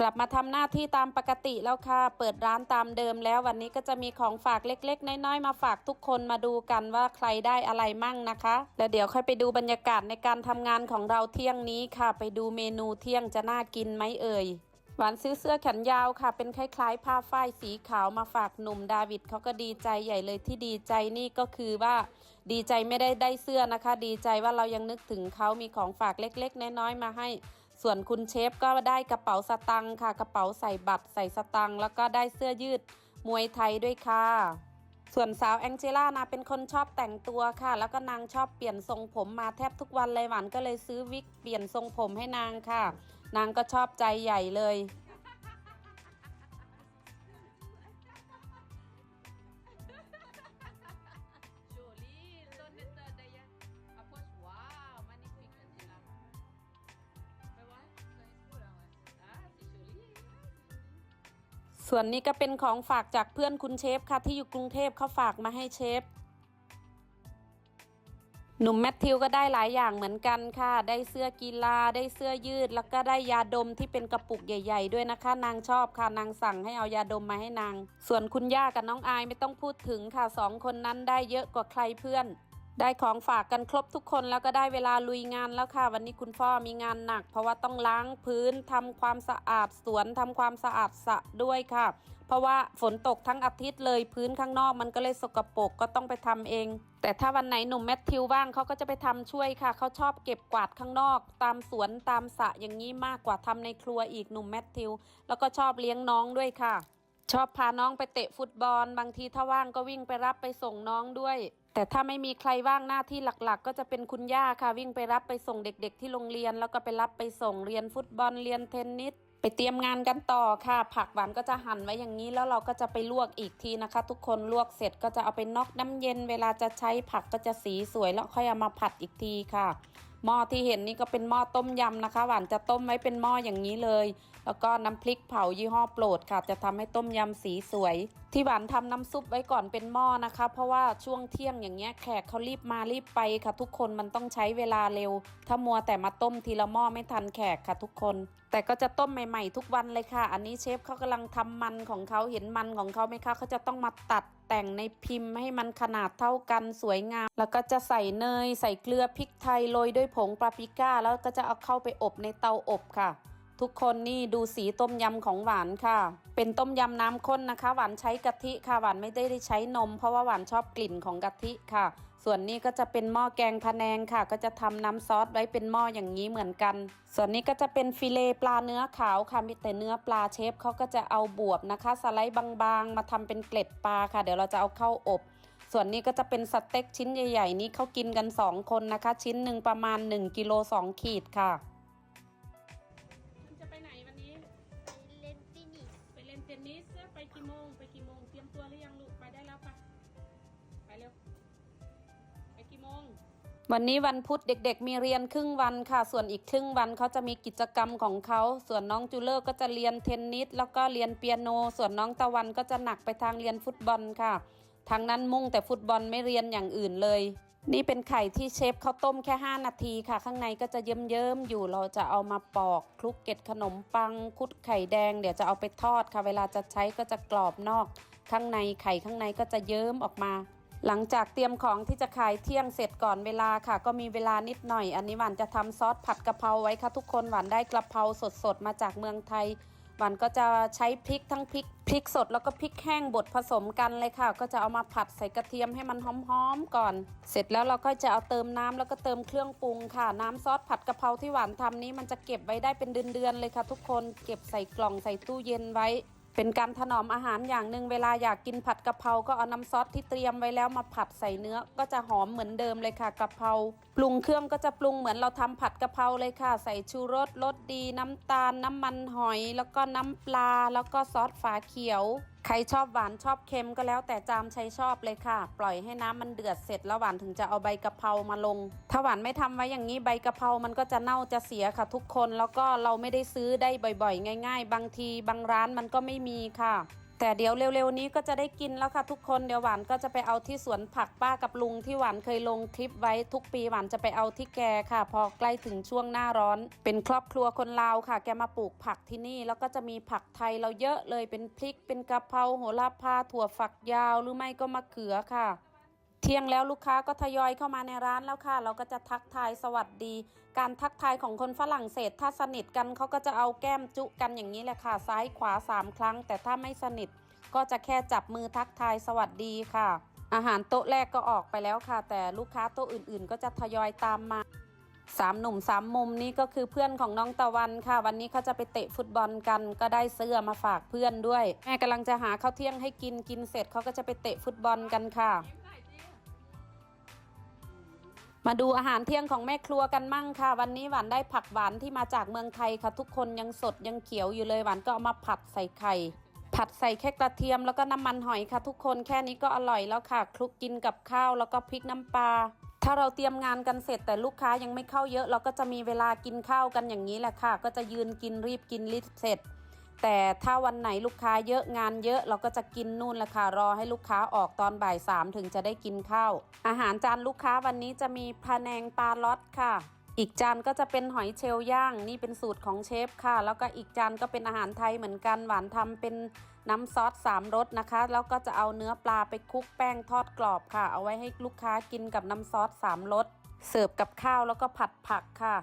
กลับมาทำหน้าที่ตามปกติแล้วค่ะ เปิดร้านตามเดิมแล้ววันนี้ก็จะมีของฝากเล็กๆ น้อยๆ มาฝากทุกคนมาดูกันว่าใครได้อะไรมั่งนะคะ แล้วเดี๋ยวค่อยไปดูบรรยากาศในการทำงานของเราเที่ยงนี้ค่ะ ไปดูเมนูเที่ยงจะน่ากินไหมเอ่ยหวานซื้อเสื้อแขนยาวค่ะ เป็นคล้ายๆ ผ้าฝ้ายสีขาวมาฝากหนุ่มดาวิดเขาก็ดีใจใหญ่เลยที่ดีใจนี่ก็คือว่าดีใจไม่ได้ได้เสื้อนะคะ ดีใจว่าเรายังนึกถึงเขามีของฝากเล็ก ๆ น้อยๆมาให้ ส่วนคุณเชฟก็ได้กระเป๋าสตังค์ค่ะ กระเป๋าใส่บัตรใส่สตังค์แล้วก็ได้เสื้อยืดมวยไทยด้วยค่ะ ส่วนสาวแองเจล่านะเป็นคนชอบแต่งตัวค่ะ แล้วก็นางชอบเปลี่ยนทรงผมมาแทบทุกวันเลยหวานก็เลยซื้อวิกเปลี่ยนทรงผมให้นางค่ะ นางก็ชอบใจใหญ่เลย ส่วนนี้ก็เป็นของฝากจากเพื่อนคุณเชฟค่ะที่อยู่กรุงเทพเขาฝากมาให้เชฟ หนุ่มแมทธิวก็ได้หลายอย่างเหมือนกันค่ะ ได้เสื้อกีฬาได้เสื้อยืด แล้วก็ได้ยาดมที่เป็นกระปุกใหญ่ ๆ ด้วยนะคะ นางชอบค่ะนางสั่งให้เอายาดมมาให้นาง ส่วนคุณย่ากับน้องอายไม่ต้องพูดถึงค่ะสองคนนั้นได้เยอะกว่าใครเพื่อน ได้ของฝากกันครบทุกคนแล้วก็ได้เวลาลุยงานแล้วค่ะ วันนี้คุณพ่อมีงานหนัก เพราะว่าต้องล้างพื้นทำความสะอาดสวนทำความสะอาดสะด้วยค่ะ เพราะว่าฝนตกทั้งอาทิตย์เลยพื้นข้างนอกมันก็เลยสกปรกก็ต้องไปทำเอง แต่ถ้าวันไหนหนุ่มแมทธิวว่างเขาก็จะไปทำช่วยค่ะเขาชอบเก็บกวาดข้างนอก ตามสวนตามสระอย่างนี้มากกว่าทำในครัวอีกหนุ่มแมทธิวแล้วก็ชอบเลี้ยงน้องด้วยค่ะ ชอบพาน้องไปเตะฟุตบอล บางทีถ้าว่างก็วิ่งไปรับไปส่งน้องด้วย แต่ถ้าไม่มีใครว่างหน้าที่หลักๆ ก็จะเป็นคุณย่าค่ะ วิ่งไปรับไปส่งเด็ก ๆ ที่โรงเรียนแล้วก็ไปรับไปส่งเรียนฟุตบอลเรียนเทนนิสไปเตรียมงานกันต่อค่ะ ผักหวานก็จะหั่นไว้อย่างนี้แล้วเราก็จะไปลวกอีกทีนะคะ ทุกคนลวกเสร็จก็จะเอาไปน็อกน้ำเย็น เวลาจะใช้ผักก็จะสีสวยแล้วค่อยเอามาผัดอีกทีค่ะ หม้อที่เห็นนี่ก็เป็นหม้อต้มยำนะคะ หวานจะต้มไว้เป็นหม้ออย่างนี้เลย แล้วก็น้ำพริกเผายี่ห้อโปรดค่ะ จะทำให้ต้มยำสีสวย ที่หวานทำน้ำซุปไว้ก่อนเป็นหม้อนะคะ เพราะว่าช่วงเที่ยงอย่างเงี้ยแขกเขารีบมารีบไปค่ะ ทุกคนมันต้องใช้เวลาเร็ว ถ้ามัวแต่มาต้มทีละหม้อไม่ทันแขกค่ะทุกคน แต่ก็จะต้มใหม่ ๆ ทุกวันเลยค่ะ อันนี้เชฟเขากำลังทำมันของเขาเห็นมันของเขาไหมคะเขาจะต้องมาตัดแต่งในพิมพ์ให้มันขนาดเท่ากันสวยงาม แล้วก็จะใส่เนย ใส่เกลือพริกไทยโรยด้วยผงปาปริก้า แล้วก็จะเอาเข้าไปอบในเตาอบค่ะ ทุกคนนี่ดูสีต้มยำของหวานค่ะ เป็นต้มยำน้ำข้นนะคะ หวานใช้กะทิค่ะหวานไม่ได้ใช้นม เพราะว่าหวานชอบกลิ่นของกะทิค่ะ ส่วนนี้ก็จะเป็นหม้อแกงพะแนงค่ะ ก็จะทำน้ำซอสไว้เป็นหม้ออย่างนี้เหมือนกัน ส่วนนี้ก็จะเป็นฟิเลปลาเนื้อขาวค่ะมีแต่เนื้อปลาเชฟเขาก็จะเอาบวบนะคะ สไลด์บางๆ มาทำเป็นเกล็ดปลาค่ะ เดี๋ยวเราจะเอาเข้าอบ ส่วนนี้ก็จะเป็นสเต็กชิ้นใหญ่ๆ นี้เขากินกัน 2 คนนะคะ ชิ้นหนึ่งประมาณ1กิโล2ขีดค่ะคุณจะไปไหนวันนี้เล่นฟินิชไปเล่นเทนนิสไปกี่โมงไปกี่โมงเตรียมตัวหรือยังลูกไปได้แล้วปะไปเร็วไปกี่ โมงวันนี้วันพุธเด็กๆ มีเรียนครึ่งวันค่ะ ส่วนอีกครึ่งวันเขาจะมีกิจกรรมของเขา ส่วนน้องจูเลอร์ก็จะเรียนเทนนิสแล้วก็เรียนเปียโน ส่วนน้องตะวันก็จะหนักไปทางเรียนฟุตบอลค่ะ ทางนั้นมุ่งแต่ฟุตบอลไม่เรียนอย่างอื่นเลย นี่เป็นไข่ที่เชฟเขาต้มแค่ 5 นาทีค่ะ ข้างในก็จะเยิ้มๆอยู่เราจะเอามาปอกคลุกเกล็ดขนมปังคุดไข่แดง เดี๋ยวจะเอาไปทอดค่ะ เวลาจะใช้ก็จะกรอบนอก ข้างในไข่ข้างในก็จะเยิ้มออกมา หลังจากเตรียมของที่จะขายเที่ยงเสร็จก่อนเวลาค่ะ ก็มีเวลานิดหน่อย อันนี้หวานจะทำซอสผัดกะเพราไว้ค่ะทุกคนหวานได้กะเพราสดๆมาจากเมืองไทยหวานก็จะใช้พริกทั้งพริกพริกสดแล้วก็พริกแห้งบดผสมกันเลยค่ะ ก็จะเอามาผัดใส่กระเทียมให้มันหอมๆก่อน เสร็จแล้วเราก็จะเอาเติมน้ำแล้วก็เติมเครื่องปรุงค่ะ น้ำซอสผัดกะเพราที่หวานทำนี้มันจะเก็บไว้ได้เป็นเดือนๆเลยค่ะ ทุกคนเก็บใส่กล่องใส่ตู้เย็นไว้ เป็นการถนอมอาหารอย่างหนึ่งเวลาอยากกินผัดกะเพราก็เอาน้ำซอสที่เตรียมไว้แล้วมาผัดใส่เนื้อ ก็จะหอมเหมือนเดิมเลยค่ะกะเพราปรุงเครื่องก็จะปรุงเหมือนเราทำผัดกะเพราเลยค่ะ ใส่ชูรสรสดี น้ำตาล น้ำมันหอย แล้วก็น้ำปลา แล้วก็ซอสฝาเขียว ใครชอบหวานชอบเค็มก็แล้วแต่จามใช้ชอบเลยค่ะ ปล่อยให้น้ำมันเดือดเสร็จแล้วหวานถึงจะเอาใบกะเพรามาลง ถ้าหวานไม่ทำไว้อย่างนี้ใบกะเพรามันก็จะเน่าจะเสียค่ะทุกคน แล้วก็เราไม่ได้ซื้อได้บ่อยๆ ง่าย ๆ บางทีบางร้านมันก็ไม่มีค่ะ แต่เดี๋ยวเร็วๆนี้ก็จะได้กินแล้วค่ะทุกคนเดี๋ยวหวานก็จะไปเอาที่สวนผักป้ากับลุงที่หวานเคยลงคลิปไว้ทุกปีหวานจะไปเอาที่แกค่ะ พอใกล้ถึงช่วงหน้าร้อน เป็นครอบครัวคนลาวค่ะ แกมาปลูกผักที่นี่ แล้วก็จะมีผักไทยเราเยอะเลยเป็นพริกเป็นกะเพราโหระพาถั่วฝักยาวหรือไม่ก็มะเขือค่ะ เที่ยงแล้วลูกค้าก็ทยอยเข้ามาในร้านแล้วค่ะ เราก็จะทักทายสวัสดี การทักทายของคนฝรั่งเศส ถ้าสนิทกันเขาก็จะเอาแก้มจุกันอย่างนี้แหละค่ะ ซ้ายขวาสามครั้ง แต่ถ้าไม่สนิท ก็จะแค่จับมือทักทายสวัสดีค่ะ อาหารโต๊ะแรกก็ออกไปแล้วค่ะ แต่ลูกค้าโต๊ะอื่นๆ ก็จะทยอยตามมาสามหนุ่มสามมุมนี่ก็คือเพื่อนของน้องตะวันค่ะ วันนี้เขาจะไปเตะฟุตบอลกันก็ได้เสื้อมาฝากเพื่อนด้วยแม่กำลังจะหาข้าวเที่ยงให้กินกินเสร็จเขาก็จะไปเตะฟุตบอลกันค่ะ มาดูอาหารเที่ยงของแม่ครัวกันมั่งค่ะ วันนี้หวานได้ผักหวานที่มาจากเมืองไทยค่ะ ทุกคนยังสดยังเขียวอยู่เลยหวานก็เอามาผัดใส่ไข่ผัดใส่แค่กระเทียมแล้วก็น้ำมันหอยค่ะ ทุกคนแค่นี้ก็อร่อยแล้วค่ะคลุกกินกับข้าวแล้วก็พริกน้ำปลาถ้าเราเตรียมงานกันเสร็จแต่ลูกค้ายังไม่เข้าเยอะ เราก็จะมีเวลากินข้าวกันอย่างนี้แหละค่ะ ก็จะยืนกินรีบกินรีบเสร็จ แต่ถ้าวันไหนลูกค้าเยอะงานเยอะเราก็จะกินนู่นละค่ะรอให้ลูกค้าออกตอนบ่ายสามถึงจะได้กินข้าว อาหารจานลูกค้าวันนี้จะมีพะแนงปลาล็อตค่ะ อีกจานก็จะเป็นหอยเชลล์ย่าง นี่เป็นสูตรของเชฟค่ะ แล้วก็อีกจานก็เป็นอาหารไทยเหมือนกันหวานทำเป็นน้ำซอสสามรสนะคะ แล้วก็จะเอาเนื้อปลาไปคลุกแป้งทอดกรอบค่ะ เอาไว้ให้ลูกค้ากินกับน้ำซอสสามรสเสิร์ฟกับข้าวแล้วก็ผัดผักค่ะ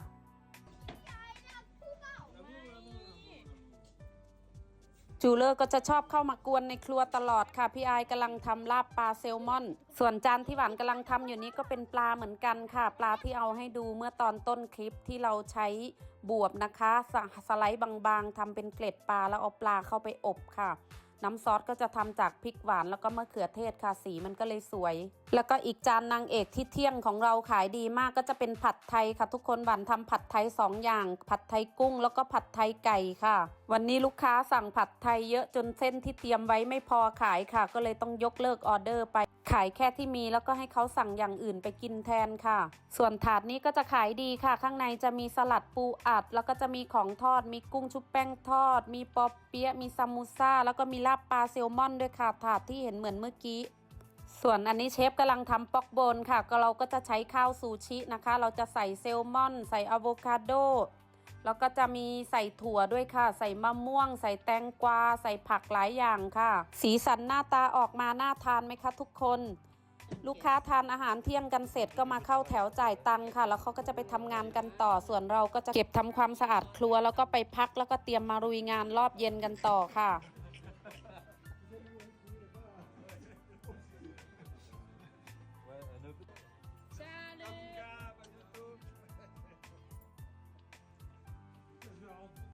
จูเลอร์ก็จะชอบเข้ามากวนในครัวตลอดค่ะ พี่ไอกำลังทำลาบปลาแซลมอน ส่วนจานที่หวานกำลังทำอยู่นี้ก็เป็นปลาเหมือนกันค่ะ ปลาที่เอาให้ดูเมื่อตอนต้นคลิปที่เราใช้บวบนะคะสสไลด์บางๆทำเป็นเกล็ดปลาแล้วเอาปลาเข้าไปอบค่ะ น้ำซอสก็จะทำจากพริกหวานแล้วก็มะเขือเทศค่ะสีมันก็เลยสวย แล้วก็อีกจานนางเอกที่เที่ยงของเราขายดีมากก็จะเป็นผัดไทยค่ะ ทุกคนหวานทำผัดไทยสองอย่าง ผัดไทยกุ้ง แล้วก็ผัดไทยไก่ค่ะ วันนี้ลูกค้าสั่งผัดไทยเยอะจนเส้นที่เตรียมไว้ไม่พอขายค่ะ ก็เลยต้องยกเลิกออเดอร์ไปขายแค่ที่มีแล้วก็ให้เขาสั่งอย่างอื่นไปกินแทนค่ะ ส่วนถาดนี้ก็จะขายดีค่ะ ข้างในจะมีสลัดปูอัด แล้วก็จะมีของทอด มีกุ้งชุบแป้งทอด มีปอเปี๊ยะมีซามูซ่าแล้วก็มีลาบปลาแซลมอนด้วยค่ะถาดที่เห็นเหมือนเมื่อกี้ ส่วนอันนี้เชฟกำลังทำป๊อกโบนค่ะ ก็เราก็จะใช้ข้าวซูชินะคะ เราจะใส่เซลมอน ใส่อะโวคาโดแล้วก็จะมีใส่ถั่วด้วยค่ะ ใส่มะม่วง ใส่แตงกวา ใส่ผักหลายอย่างค่ะ สีสันหน้าตาออกมาน่าทานไหมคะทุกคน ลูกค้าทานอาหารเที่ยงกันเสร็จก็มาเข้าแถวจ่ายตังค่ะ แล้วเขาก็จะไปทำงานกันต่อ ส่วนเราก็จะเก็บทำความสะอาดครัว แล้วก็ไปพักแล้วก็เตรียมมารุยงานรอบเย็นกันต่อค่ะ